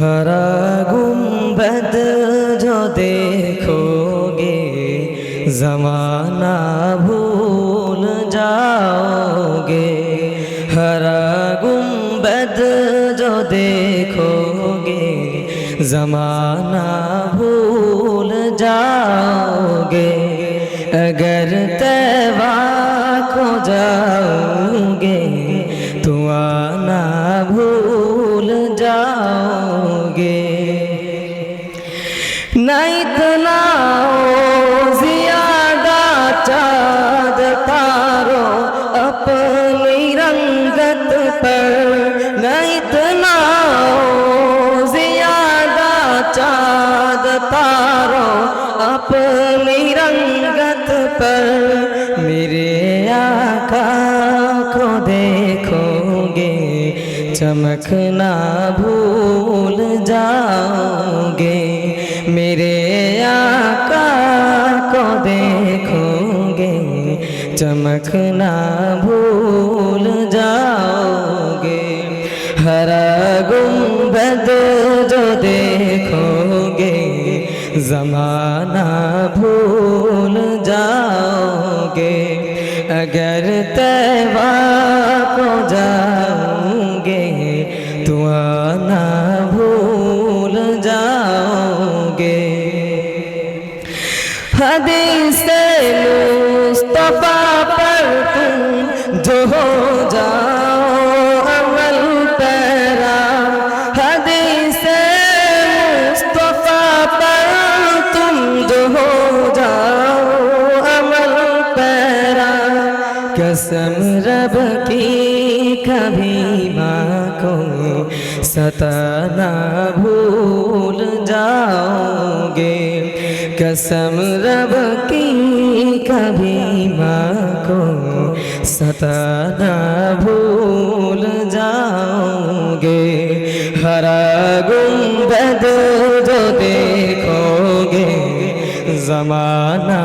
ہرا گنبد جو دیکھو گے زمانہ بھول جاؤ گے ہرا گنبد جو دیکھو گے زمانہ بھول جاؤ گے اگر تیوا کو جاؤ نہ اتنا زیادہ چاند تارو اپنی رنگت پر نہ اتنا زیادہ چاند تارو اپنی رنگت پر میرے آقا کو دیکھو گے چمکنا بھول جاؤ۔ چمکنا بھول جاؤ گے ہرا گنبد جو دیکھو گے زمانہ بھول جاؤ گے اگر تیوا کو جاؤ گے تو آنا بھول جاؤ گے حدیث مصطفیٰ پر تم جو ہو جاؤ، عمل پیرا، حدیث مصطفیٰ پر تم جو ہو جاؤ، عمل پیرا۔ قسم رب کی کبھی ماں کو ستانا بھول جاؤ گے۔ قسم رب ستانا بھول جاؤ گے ہرا گنبد جو دیکھو گے زمانہ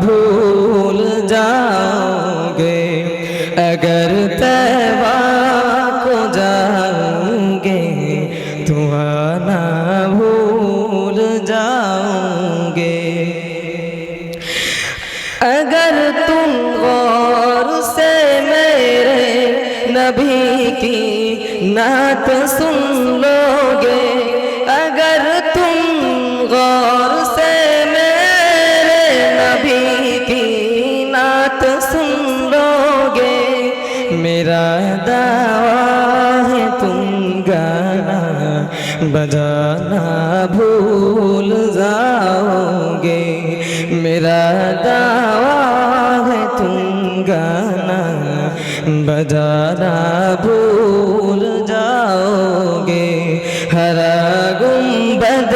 بھول میرے نبی کی نعت سن لو گے اگر تم غور سے میرے نبی کی نعت سن لو گے میرا دعویٰ ہے تم گانا بجانا بھول جاؤ گے ہرا گنبد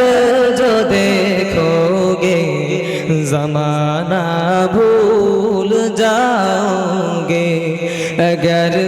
جو دیکھو گے زمانہ بھول جاؤ گے اگر